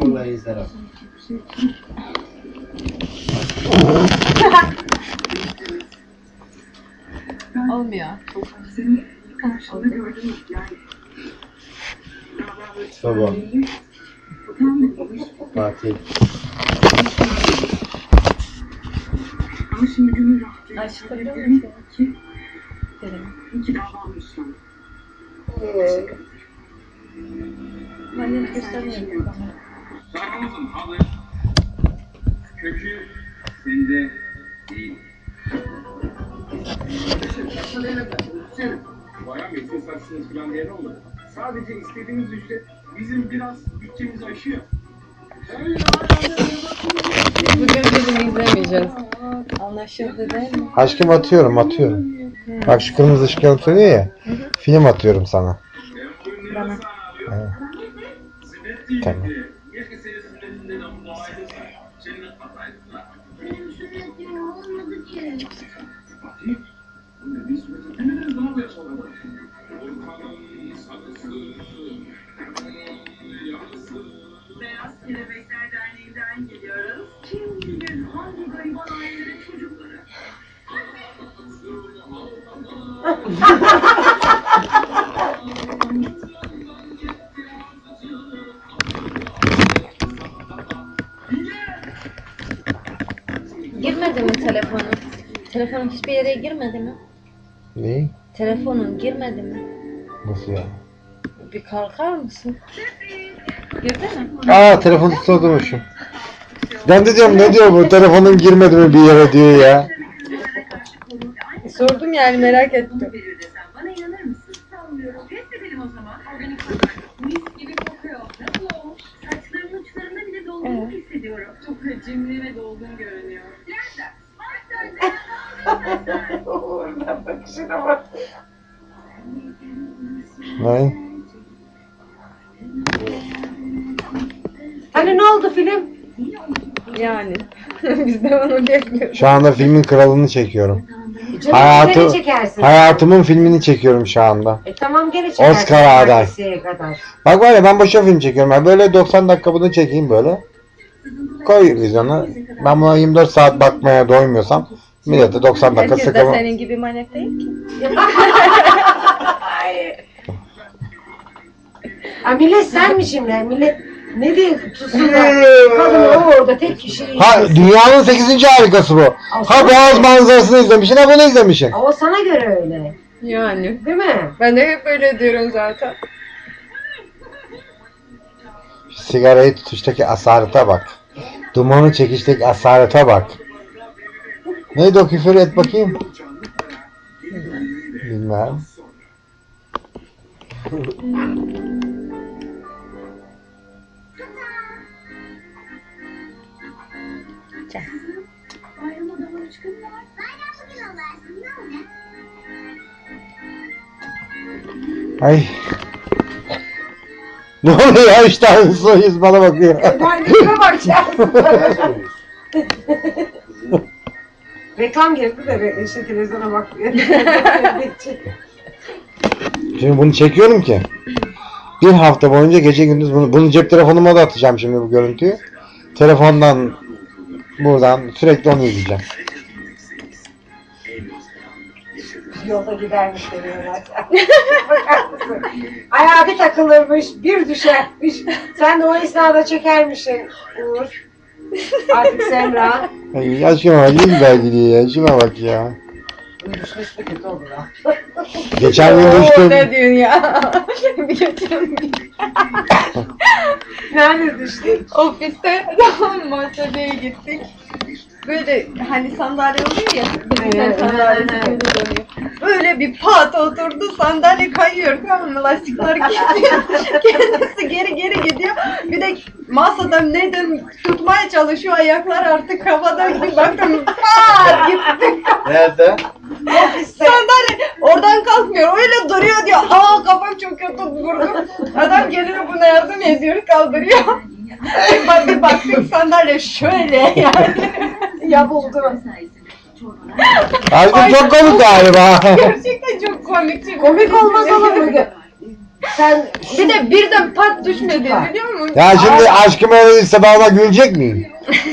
Vallahi izlerim. Olmuyor. Baba. Fatih. Ama şimdi gönül rahatlıyor. Musun? ki, Dedim. iyi ki davranmışlar. Annem göstermiyor. Sarımızın halı kökü sende değil. Bayan Bey siz saçsınız falan diye ne olur? Sadece istediğimiz ücret bizim biraz bütçemizi aşıyor. Bugün film izlemeyeceğiz. Anlaşıldı değil mi? Aşkım atıyorum atıyorum. Bak şu kırmızı ışık yanıp sönüyor ya. Film atıyorum sana. Bana. Evet. Tamam. Beyaz Kelebekler Derneği'nden geliyoruz. Kim Girmedi mi telefonun? Telefonun hiçbir yere girmedi mi? Ne? Telefonun girmedi mi? Nasıl ya? Bir kalkar mısın? Girdi mi? Aa telefon tutuyordumuşum. Ben de diyorum ne diyor bu telefonun girmedi mi bir yere diyor ya. Sordum yani merak ettim. Verir desem bana inanır mısın? Sanmıyorum. Test edelim o zaman. Organik pazar. Mis gibi kokuyor. Nasıl olmuş? Saçlarımın uçlarında bile dolgunluk Evet. hissediyorum. Çok cimri ve dolgun görünüyor. Nerede? Ne? Hani ne oldu film? Yani. Biz de onu bekliyoruz. Şu anda filmin kralını çekiyorum. Canım Hayatı- gene çekersin. Hayatımın filmini çekiyorum şu anda. E tamam gene çekersin. Oscar aday. Cumartesiye kadar. Bak var ya ben boşa film çekiyorum. Ben böyle 90 dakika bunu çekeyim böyle. Koy vizyona. Ben buna 24 saat bakmaya doymuyorsam millete 90 dakika Herkes de sıkımı. senin gibi manyak değil ki. Ha millet sen mi şimdi? Millet ne diye tutsun da kadın o orada tek kişi. Ha dünyanın 8. harikası bu. Ha Boğaz manzarasını izlemişsin ha bunu izlemişsin. O sana göre öyle. Yani. Değil mi? Ben de hep öyle diyorum zaten. Sigarayı tutuştaki asarete bak. Dumanı çekişteki asarete bak. Neydi o küfür et bakayım. Bilmem. Çıkıyorlar. Ay. Ne oluyor ya üç tane soyuz bana bakıyor. Ben de bakacağım. Reklam girdi de işte televizyona bakmıyor. Şimdi bunu çekiyorum ki. Bir hafta boyunca gece gündüz bunu, bunu cep telefonuma da atacağım şimdi bu görüntüyü. Telefondan buradan sürekli onu izleyeceğim. Yolda gidermiş mısın? Ayağa bir takılırmış, bir düşermiş. Sen de o esnada çekermişsin Uğur. Artık Semra. Ay, yaşıma bak ne güzel gidiyor ya. Şuna bak ya. Kötü olur ha. Geçen gün Oo, düştüm. ne diyorsun ya? bir geçen Nerede düştün? ofiste tamam muhasebeye gittik. Böyle hani sandalye oluyor ya, evet, böyle dönüyor. Böyle bir pat oturdu, sandalye kayıyor tamam mı? Lastikler gidiyor. Kendisi geri geri gidiyor. Bir de masadan neden tutmaya çalışıyor, ayaklar artık havada bir baktım pat gitti. Nerede? Sandalye oradan kalkmıyor, öyle duruyor diyor. Aa kafam çok kötü vurdu. Adam geliyor buna yardım ediyor, kaldırıyor. Bak- bir baktık sandalye şöyle yani. Ya buldu. Aşkım çok komik galiba. Gerçekten çok komik. Çok Komik olmaz olur mu? Sen Bir de birden pat düşmedi biliyor musun? ya şimdi aşkım öyle ona gülecek miyim?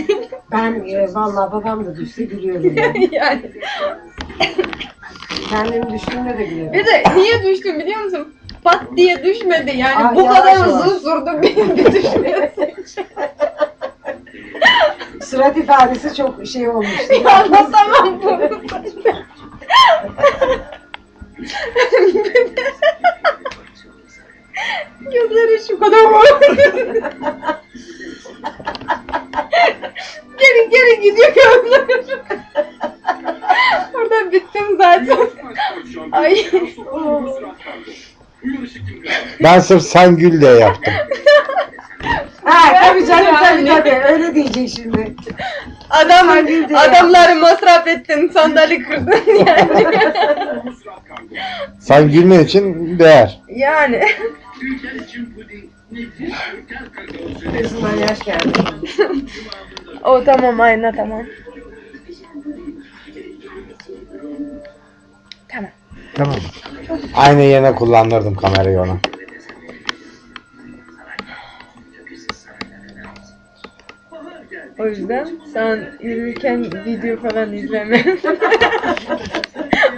ben e, vallahi babam da düşse gülüyorum. ya. yani. Kendim düştüğümde de gülüyorum. Bir de niye düştüm biliyor musun? Pat diye düşmedi yani Aa, bu kadar yavaş. uzun sürdü bir, bir düşmesi. Surat ifadesi çok şey olmuştu. Anlatamam bunu. Gözleri şu kadar geri geri gidiyor gözler. Orada bittim zaten. Ay. Ben sırf sen gül diye yaptım. ha tabii canım tabii tabii öyle diyecek şimdi. Adam, Sen adamları masraf ettin, sandalye kırdın yani. Sen gülmen için değer. yani. Gözümden yaş geldi. O tamam ayna tamam. Tamam. Tamam. Aynı yerine kullandırdım kamerayı ona. Yüzden sen yürürken video falan izleme.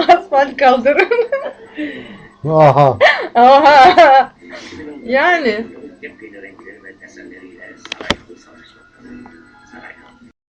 Asfalt kaldırın. Aha. Aha. Yani.